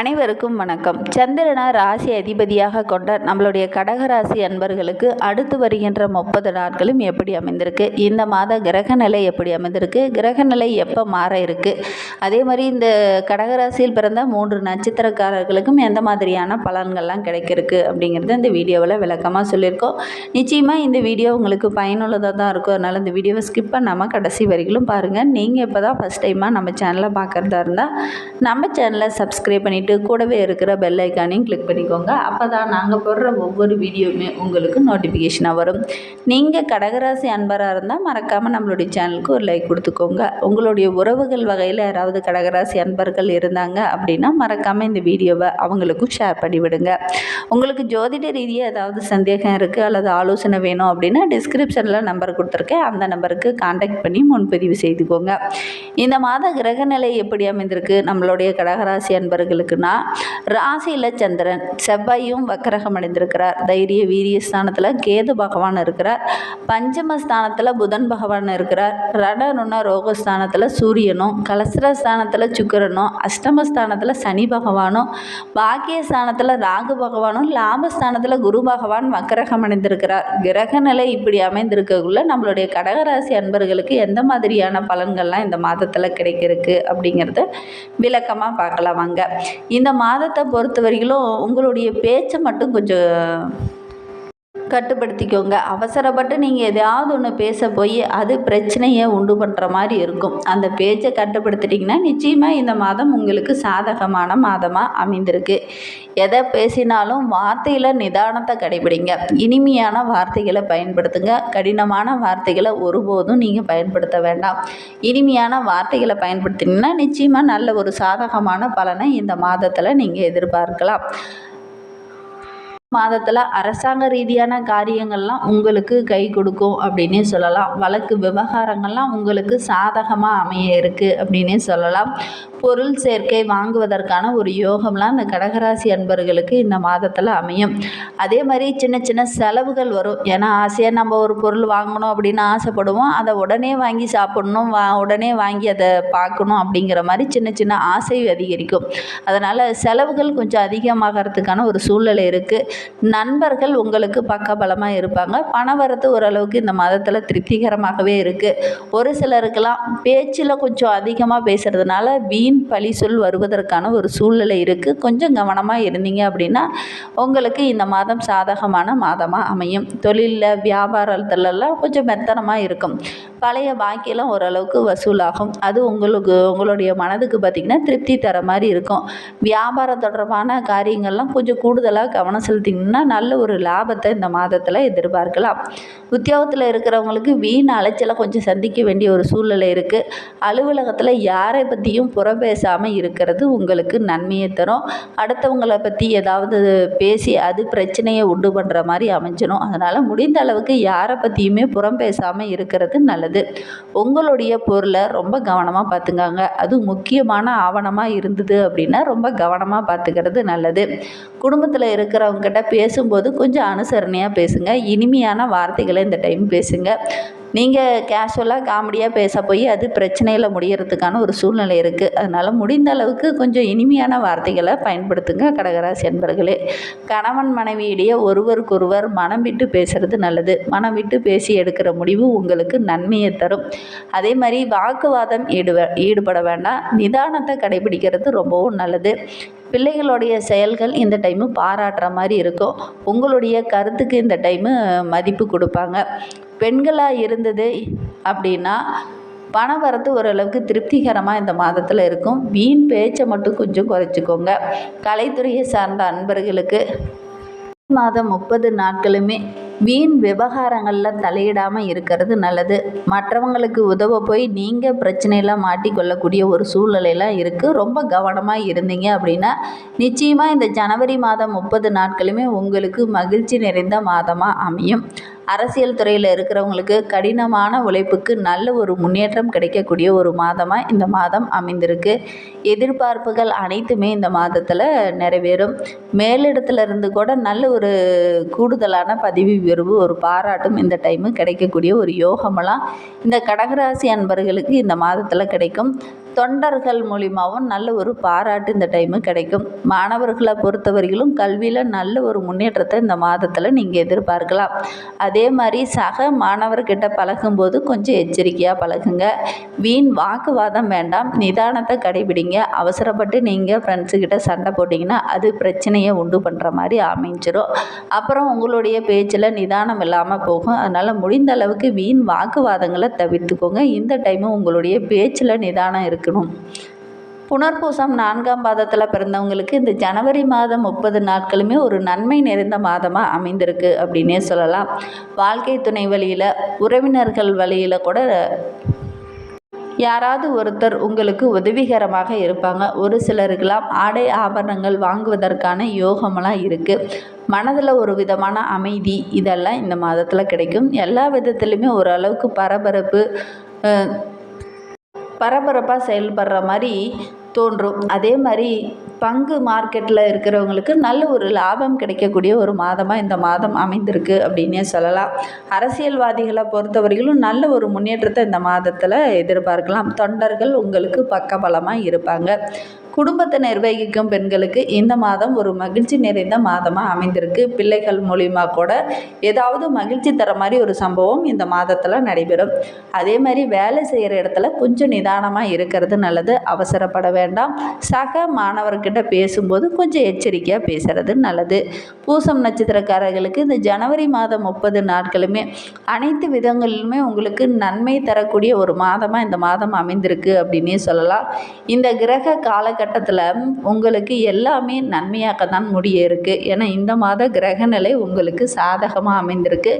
அனைவருக்கும் வணக்கம். சந்திரனை ராசி அதிபதியாக கொண்ட நம்மளுடைய கடகராசி அன்பர்களுக்கு அடுத்து வருகின்ற முப்பது நாட்களும் எப்படி அமைந்திருக்கு? இந்த மாத கிரக நிலை எப்படி அமைந்திருக்கு? கிரக நிலை எப்போ மாற இருக்கு? அதே மாதிரி இந்த கடகராசியில் பிறந்த மூன்று நட்சத்திரக்காரர்களுக்கும் எந்த மாதிரியான பலன்கள்லாம் கிடைக்கிருக்கு அப்படிங்கிறத இந்த வீடியோவில் விளக்கமாக சொல்லியிருக்கோம். நிச்சயமாக இந்த வீடியோ உங்களுக்கு பயனுள்ளதாக தான் இருக்கும். அதனால் இந்த வீடியோவை ஸ்கிப் பண்ணாமல் கடைசி வரைக்கும் பாருங்கள் நீங்கள் இப்போ தான் ஃபஸ்ட் டைமாக நம்ம சேனலை பார்க்குறதா இருந்தால் நம்ம சேனலை சப்ஸ்கிரைப் பண்ணிவிட்டு கூடவே இருக்கிற பெல் ஐக்கானையும் கிளிக் பண்ணிக்கோங்க. அப்போ தான் நாங்கள் போடுற ஒவ்வொரு வீடியோவுமே உங்களுக்கு நோட்டிஃபிகேஷனாக வரும். நீங்கள் கடகராசி அன்பராக இருந்தால் மறக்காமல் நம்மளுடைய சேனலுக்கு ஒரு லைக் கொடுத்துக்கோங்க. உங்களுடைய உறவுகள் வகையில் யாராவது கடகராசி அன்பர்கள் இருந்தாங்க அப்படின்னா மறக்காமல் இந்த வீடியோவை அவங்களுக்கும் ஷேர் பண்ணிவிடுங்க. உங்களுக்கு ஜோதிட ரீதியாக ஏதாவது சந்தேகம் இருக்குது அல்லது ஆலோசனை வேணும் அப்படின்னா டிஸ்கிரிப்ஷனில் நம்பர் கொடுத்துருக்கேன். அந்த நம்பருக்கு காண்டாக்ட் பண்ணி முன்பதிவு செய்துக்கோங்க. இந்த மாத கிரகநிலை எப்படி அமைந்திருக்கு? நம்மளுடைய கடகராசி அன்பர்களுக்கு அன்பர்களுக்குன்னா ராசியில் சந்திரன் செவ்வாயும் வக்கரகம் அடைந்திருக்கிறார். தைரிய வீரிய ஸ்தானத்தில் கேது பகவான் இருக்கிறார். பஞ்சம ஸ்தானத்தில் புதன் பகவான் இருக்கிறார். ரணருண ரோகஸ்தானத்தில் சூரியனும் கலசர ஸ்தானத்தில் சுக்கரனும் அஷ்டமஸ்தானத்தில் சனி பகவானும் பாக்கியஸ்தானத்தில் ராகு பகவானும் லாபஸ்தானத்தில் குரு பகவான் வக்கரகம் அடைந்திருக்கிறார். கிரக நிலை இப்படி அமைந்திருக்கக்குள்ள நம்மளுடைய கடகராசி அன்பர்களுக்கு எந்த மாதிரியான பலன்கள்லாம் இந்த மாதத்தில் கிடைக்கிறதுக்கு அப்படிங்கிறத விளக்கமாக பார்க்கலாம் வாங்க. இந்த மாதத்தை பொறுத்த வரையிலும் உங்களுடைய பேச்சை மட்டும் கொஞ்சம் கட்டுப்படுத்திக்கோங்க. அவசரப்பட்டு நீங்கள் எதாவது ஒன்று பேச போய் அது பிரச்சனையை உண்டு பண்ணுற மாதிரி இருக்கும். அந்த பேச்சை கட்டுப்படுத்திட்டிங்கன்னா நிச்சயமாக இந்த மாதம் உங்களுக்கு சாதகமான மாதமாக அமைந்திருக்கு. எதை பேசினாலும் வார்த்தையில் நிதானத்தை கடைபிடிங்க. இனிமையான வார்த்தைகளை பயன்படுத்துங்க. கடினமான வார்த்தைகளை ஒருபோதும் நீங்கள் பயன்படுத்த வேண்டாம். இனிமையான வார்த்தைகளை பயன்படுத்தினீங்கன்னா நிச்சயமாக நல்ல ஒரு சாதகமான பலனை இந்த மாதத்தில் நீங்கள் எதிர்பார்க்கலாம். மாதத்தில் அரசாங்க ரீதியான காரியங்கள்லாம் உங்களுக்கு கை கொடுக்கும் அப்படின்னே சொல்லலாம். வழக்கு விவகாரங்கள்லாம் உங்களுக்கு சாதகமாக அமைய இருக்குது அப்படின்னே சொல்லலாம். பொருள் சேர்க்கை வாங்குவதற்கான ஒரு யோகம்லாம் இந்த கடகராசி அன்பர்களுக்கு இந்த மாதத்தில் அமையும். அதே மாதிரி சின்ன சின்ன செலவுகள் வரும். ஏன்னா ஆசையாக நம்ம ஒரு பொருள் வாங்கணும் அப்படின்னு ஆசைப்படுவோம். அதை உடனே வாங்கி சாப்பிடணும் வா உடனே வாங்கி அதை பார்க்கணும் அப்படிங்கிற மாதிரி சின்ன சின்ன ஆசை அதிகரிக்கும். அதனால் செலவுகள் கொஞ்சம் அதிகமாகறதுக்கான ஒரு சூழ்நிலை இருக்குது நண்பர்கள் உங்களுக்கு பக்கபலமாக இருப்பாங்க. பணவரத்து ஓரளவுக்கு இந்த மாதத்தில் திருப்திகரமாகவே இருக்குது ஒரு சிலருக்கெல்லாம் பேச்சில் கொஞ்சம் அதிகமாக பேசுகிறதுனால வீண் பழி சொல் வருவதற்கான ஒரு சூழ்நிலை இருக்குது கொஞ்சம் கவனமாக இருந்தீங்க அப்படின்னா உங்களுக்கு இந்த மாதம் சாதகமான மாதமாக அமையும். தொழிலில் வியாபாரத்துலலாம் கொஞ்சம் மெத்தனமாக இருக்கும். பழைய பாக்கியெல்லாம் ஓரளவுக்கு வசூலாகும். அது உங்களுக்கு உங்களுடைய மனதுக்கு பார்த்திங்கன்னா திருப்தி தர மாதிரி இருக்கும். வியாபாரம் தொடர்பான காரியங்கள்லாம் கொஞ்சம் கூடுதலாக கவனம் செலுத்திங்கன்னா நல்ல ஒரு லாபத்தை இந்த மாதத்தில் எதிர்பார்க்கலாம். உத்தியோகத்தில் இருக்கிறவங்களுக்கு வீண் அலைச்சலை கொஞ்சம் சந்திக்க வேண்டிய ஒரு சூழ்நிலை இருக்குது அலுவலகத்தில் யாரை பற்றியும் புறம் பேசாமல் இருக்கிறது உங்களுக்கு நன்மையை தரும். அடுத்தவங்களை பற்றி ஏதாவது பேசி அது பிரச்சனையை உண்டு பண்ணுற மாதிரி அமைஞ்சிடும் அதனால் முடிந்த அளவுக்கு யாரை பற்றியுமே புறம் பேசாமல் இருக்கிறது நல்லது. உங்களுடைய பொருளை ரொம்ப கவனமாக பார்த்துக்காங்க. அது முக்கியமான ஆவணமாக இருந்தது அப்படின்னா ரொம்ப கவனமாக பார்த்துக்கிறது நல்லது. குடும்பத்தில் இருக்கிறவங்ககிட்ட பேசும்போது கொஞ்சம் அனுசரணையாக பேசுங்க. இனிமையான வார்த்தைகளை இந்த டைம் பேசுங்க. நீங்கள் கேஷுவலாக காமெடியாக பேச போய் அது பிரச்சனையில் முடியறதுக்கான ஒரு சூழ்நிலை இருக்குது அதனால் முடிந்த அளவுக்கு கொஞ்சம் இனிமையான வார்த்தைகளை பயன்படுத்துங்க கடகராசி அன்பர்களே. கணவன் மனைவியிடையே ஒருவருக்கொருவர் மனம் விட்டு பேசுகிறது நல்லது. மனம் விட்டு பேசி எடுக்கிற முடிவு உங்களுக்கு நன்மையை தரும். அதே மாதிரி வாக்குவாதம் ஈடுப ஈடுபட வேண்டாம். நிதானத்தை கடைபிடிக்கிறது ரொம்பவும் நல்லது. பிள்ளைகளுடைய செயல்கள் இந்த டைமு பாராட்டுற மாதிரி இருக்கும். உங்களுடைய கருத்துக்கு இந்த டைமு மதிப்பு கொடுப்பாங்க. பெண்களாக இருந்தது அப்படின்னா பணம் வரத்து ஓரளவுக்கு திருப்திகரமாக இந்த மாதத்தில் இருக்கும். வீண் பேச்சை மட்டும் கொஞ்சம் குறைச்சிக்கோங்க. கலைத்துறையை சார்ந்த அன்பர்களுக்கு மாதம் முப்பது நாட்களுமே வீண் விவகாரங்களில் தலையிடாமல் இருக்கிறது நல்லது. மற்றவங்களுக்கு உதவ போய் நீங்கள் பிரச்சனையில் மாட்டிக்கொள்ளக்கூடிய ஒரு சூழ்நிலையெல்லாம் இருக்குது ரொம்ப கவனமாக இருந்தீங்க அப்படின்னா நிச்சயமாக இந்த ஜனவரி மாதம் முப்பது நாட்களுமே உங்களுக்கு மகிழ்ச்சி நிறைந்த மாதமாக அமையும். அரசியல் துறையில் இருக்கிறவங்களுக்கு கடினமான உழைப்புக்கு நல்ல ஒரு முன்னேற்றம் கிடைக்கக்கூடிய ஒரு மாதமாக இந்த மாதம் அமைந்திருக்கு. எதிர்பார்ப்புகள் அனைத்துமே இந்த மாதத்தில் நிறைவேறும். மேலிடத்துல இருந்து கூட நல்ல ஒரு கூடுதலான பதவி உயர்வு ஒரு பாராட்டும் இந்த டைமு கிடைக்கக்கூடிய ஒரு யோகமெல்லாம் இந்த கடகராசி அன்பர்களுக்கு இந்த மாதத்தில் கிடைக்கும். தொண்டர்கள் மூலிமாவும் நல்ல ஒரு பாராட்டு இந்த டைமு கிடைக்கும். மாணவர்களை பொறுத்தவரையிலும் கல்வியில் நல்ல ஒரு முன்னேற்றத்தை இந்த மாதத்தில் நீங்கள் எதிர்பார்க்கலாம். அதே மாதிரி சக மாணவர்கிட்ட பழகும்போது கொஞ்சம் எச்சரிக்கையாக பழகுங்க. வீண் வாக்குவாதம் வேண்டாம். நிதானத்தை கடைபிடிங்க. அவசரப்பட்டு நீங்கள் ஃப்ரெண்ட்ஸுக்கிட்ட சண்டை போட்டிங்கன்னா அது பிரச்சனையை உண்டு பண்ணுற மாதிரி அமைஞ்சிடும் அப்புறம் உங்களுடைய பேச்சில் நிதானம் இல்லாமல் போகும். அதனால் முடிந்த அளவுக்கு வீண் வாக்குவாதங்களை தவிர்த்துக்கோங்க. இந்த டைமு உங்களுடைய பேச்சில் நிதானம் இருக்கணும் புனர்பூசம் நான்காம் பாதத்தில் பிறந்தவங்களுக்கு இந்த ஜனவரி மாதம் முப்பது நாட்களுமே ஒரு நன்மை நிறைந்த மாதமாக அமைந்திருக்கு அப்படின்னே சொல்லலாம். வாழ்க்கை துணை வழியில் உறவினர்கள் வழியில் கூட யாராவது ஒருத்தர் உங்களுக்கு உதவிகரமாக இருப்பாங்க. ஒரு சிலருக்கெல்லாம் ஆடை ஆபரணங்கள் வாங்குவதற்கான யோகமெல்லாம் இருக்குது மனதில் ஒரு விதமான அமைதி இதெல்லாம் இந்த மாதத்தில் கிடைக்கும். எல்லா விதத்துலேயுமே ஓரளவுக்கு பரபரப்பு பரபரப்பாக செயல்படுற மாதிரி தோன்றும். அதே மாதிரி பங்கு மார்க்கெட்டில் இருக்கிறவங்களுக்கு நல்ல ஒரு லாபம் கிடைக்கக்கூடிய ஒரு மாதமாக இந்த மாதம் அமைந்திருக்கு அப்படின்னே சொல்லலாம். அரசியல்வாதிகளை பொறுத்தவரையிலும் நல்ல ஒரு முன்னேற்றத்தை இந்த மாதத்தில் எதிர்பார்க்கலாம். தொண்டர்கள் உங்களுக்கு பக்கபலமாக இருப்பாங்க. குடும்பத்தை நிர்வகிக்கும் பெண்களுக்கு இந்த மாதம் ஒரு மகிழ்ச்சி நிறைந்த மாதமாக அமைந்திருக்கு. பிள்ளைகள் மூலிமா கூட ஏதாவது மகிழ்ச்சி தர மாதிரி ஒரு சம்பவம் இந்த மாதத்தில் நடைபெறும். அதே மாதிரி வேலை செய்கிற இடத்துல கொஞ்சம் நிதானமாக இருக்கிறது நல்லது. அவசரப்பட வேண்டாம். சக மாணவர்கிட்ட பேசும்போது கொஞ்சம் எச்சரிக்கையாக பேசுறது நல்லது. பூசம் நட்சத்திரக்காரர்களுக்கு இந்த ஜனவரி மாதம் முப்பது நாட்களுமே அனைத்து விதங்களிலுமே உங்களுக்கு நன்மை தரக்கூடிய ஒரு மாதமாக இந்த மாதம் அமைந்திருக்கு அப்படின்னே சொல்லலாம். இந்த கிரக காலகட்டத்தில் உங்களுக்கு எல்லாமே நன்மையாக்க தான் முடிய இருக்குது ஏன்னா இந்த மாத கிரகநிலை உங்களுக்கு சாதகமாக அமைந்திருக்கு.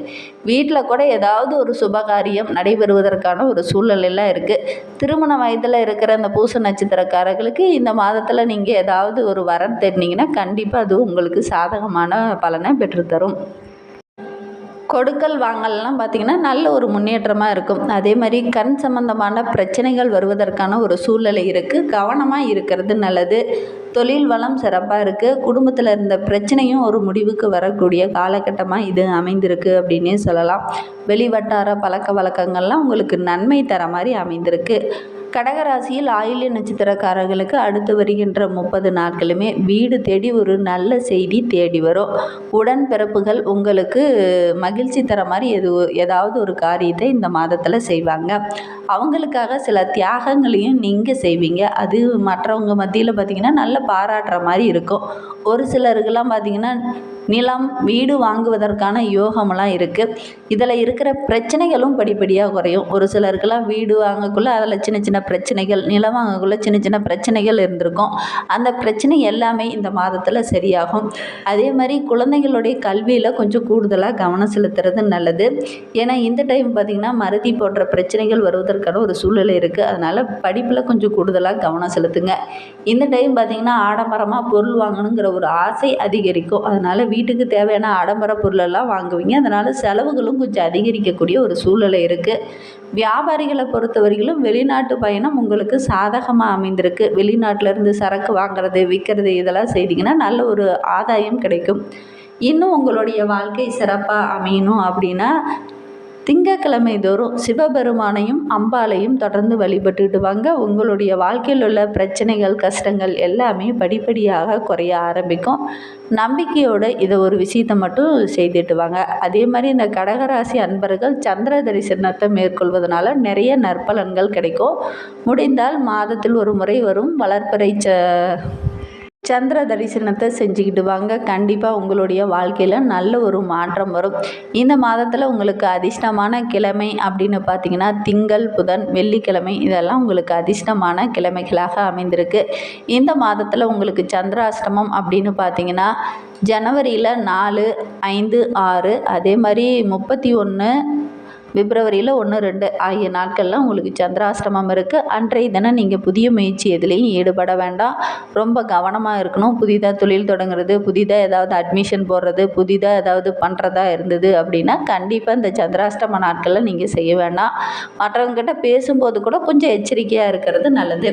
வீட்டில் கூட ஏதாவது ஒரு சுபகாரியம் நடைபெறுவதற்கான ஒரு சூழ்நிலையெல்லாம் இருக்குது திருமண வயதில் இருக்கிற அந்த பூச நட்சத்திரக்காரர்களுக்கு இந்த மாதத்தில் நீங்கள் ஏதாவது ஒரு வரம் தேடினீங்கன்னா கண்டிப்பாக அது உங்களுக்கு சாதகமான பலனை பெற்றுத்தரும். கொடுக்கல் வாங்கல்லாம் பார்த்திங்கன்னா நல்ல ஒரு முன்னேற்றமாக இருக்கும். அதே மாதிரி கண் சம்பந்தமான பிரச்சனைகள் வருவதற்கான ஒரு சூழ்நிலை இருக்குது கவனமாக இருக்கிறது நல்லது. தொழில் வளம் சிறப்பாக இருக்குது குடும்பத்தில் இருந்த பிரச்சனையும் ஒரு முடிவுக்கு வரக்கூடிய காலகட்டமாக இது அமைந்திருக்கு அப்படின்னே சொல்லலாம். வெளிவட்டார பழக்க வழக்கங்கள்லாம் உங்களுக்கு நன்மை தர மாதிரி அமைந்திருக்கு. கடகராசியில் ஆயுள்ய நட்சத்திரக்காரர்களுக்கு அடுத்து வருகின்ற முப்பது நாட்களுமே வீடு தேடி ஒரு நல்ல செய்தி தேடி வரும். உடன்பிறப்புகள் உங்களுக்கு மகிழ்ச்சி தர மாதிரி எது ஏதாவது ஒரு காரியத்தை இந்த மாதத்தில் செய்வாங்க. அவங்களுக்காக சில தியாகங்களையும் நீங்கள் செய்வீங்க. அது மற்றவங்க மத்தியில் பார்த்திங்கன்னா நல்ல பாராட்டுற மாதிரி இருக்கும். ஒரு சிலருக்கெல்லாம் பார்த்திங்கன்னா நிலம் வீடு வாங்குவதற்கான யோகமெல்லாம் இருக்குது இதில் இருக்கிற பிரச்சனைகளும் படிப்படியாக குறையும். ஒரு சிலருக்கெல்லாம் வீடு வாங்கக்குள்ளே அதில் சின்ன சின்ன பிரச்சனைகள் நிலம் வாங்கக்குள்ளே சின்ன சின்ன பிரச்சனைகள் இருந்திருக்கும். அந்த பிரச்சனை எல்லாமே இந்த மாதத்தில் சரியாகும். அதே மாதிரி குழந்தைகளுடைய கல்வியில் கொஞ்சம் கூடுதலாக கவனம் செலுத்துறது நல்லது. ஏன்னா இந்த டைம் பார்த்திங்கன்னா மருதி போன்ற பிரச்சனைகள் வருவதற்கான ஒரு சூழ்நிலை இருக்குது அதனால் படிப்பில் கொஞ்சம் கூடுதலாக கவனம் செலுத்துங்க. இந்த டைம் பார்த்திங்கன்னா ஆடம்பரமாக பொருள் வாங்கணுங்கிற ஒரு ஆசை அதிகரிக்கும். அதனால் வீட்டுக்கு தேவையான ஆடம்பர பொருளெல்லாம் வாங்குவீங்க. அதனால் செலவுகளும் கொஞ்சம் அதிகரிக்கக்கூடிய ஒரு சூழ்நிலை இருக்குது வியாபாரிகளை பொறுத்தவரையிலும் வெளிநாட்டு பயணம் உங்களுக்கு சாதகமாக அமைந்திருக்கு. வெளிநாட்டிலேருந்து சரக்கு வாங்குறது விற்கிறது இதெல்லாம் செய்தீங்கன்னா நல்ல ஒரு ஆதாயம் கிடைக்கும். இன்னும் உங்களுடைய வாழ்க்கை சிறப்பாக அமையணும் அப்படின்னா திங்கக்கிழமை தோறும் சிவபெருமானையும் அம்பாளையும் தொடர்ந்து வழிபட்டுட்டு வாங்க. உங்களுடைய வாழ்க்கையில் உள்ள பிரச்சனைகள் கஷ்டங்கள் எல்லாமே படிப்படியாக குறைய ஆரம்பிக்கும். நம்பிக்கையோடு இதை ஒரு விஷயத்தை மட்டும் செய்துட்டு வாங்க. அதே மாதிரி இந்த கடகராசி அன்பர்கள் சந்திர தரிசனத்தை மேற்கொள்வதனால நிறைய நற்பலன்கள் கிடைக்கும். முடிந்தால் மாதத்தில் ஒரு முறை வரும் வளர்ப்பறை ச சந்திர தரிசனத்தை செஞ்சுக்கிட்டு வாங்க. கண்டிப்பாக உங்களுடைய வாழ்க்கையில் நல்ல ஒரு மாற்றம் வரும். இந்த மாதத்தில் உங்களுக்கு அதிர்ஷ்டமான கிழமை அப்படின்னு பார்த்தீங்கன்னா திங்கள் புதன் வெள்ளிக்கிழமை இதெல்லாம் உங்களுக்கு அதிர்ஷ்டமான கிழமைகளாக அமைந்திருக்கு. இந்த மாதத்தில் உங்களுக்கு சந்திராஷ்டமம் அப்படின்னு பார்த்தீங்கன்னா ஜனவரியில் நாலு ஐந்து ஆறு அதே மாதிரி முப்பத்தி ஒன்று பிப்ரவரியில் ஒன்று ரெண்டு ஆகிய நாட்கள்லாம் உங்களுக்கு சந்திராஷ்டமம் இருக்குது அன்றைய தினம் நீங்கள் புதிய முயற்சி எதுலேயும் ஈடுபட வேண்டாம். ரொம்ப கவனமாக இருக்கணும். புதிதாக தொழில் தொடங்குறது புதிதாக ஏதாவது அட்மிஷன் போடுறது புதிதாக ஏதாவது பண்ணுறதா இருந்தது அப்படின்னா கண்டிப்பாக இந்த சந்திராஷ்டம நாட்களில் நீங்கள் செய்ய வேண்டாம். மற்றவங்ககிட்ட பேசும்போது கூட கொஞ்சம் எச்சரிக்கையாக இருக்கிறது நல்லது.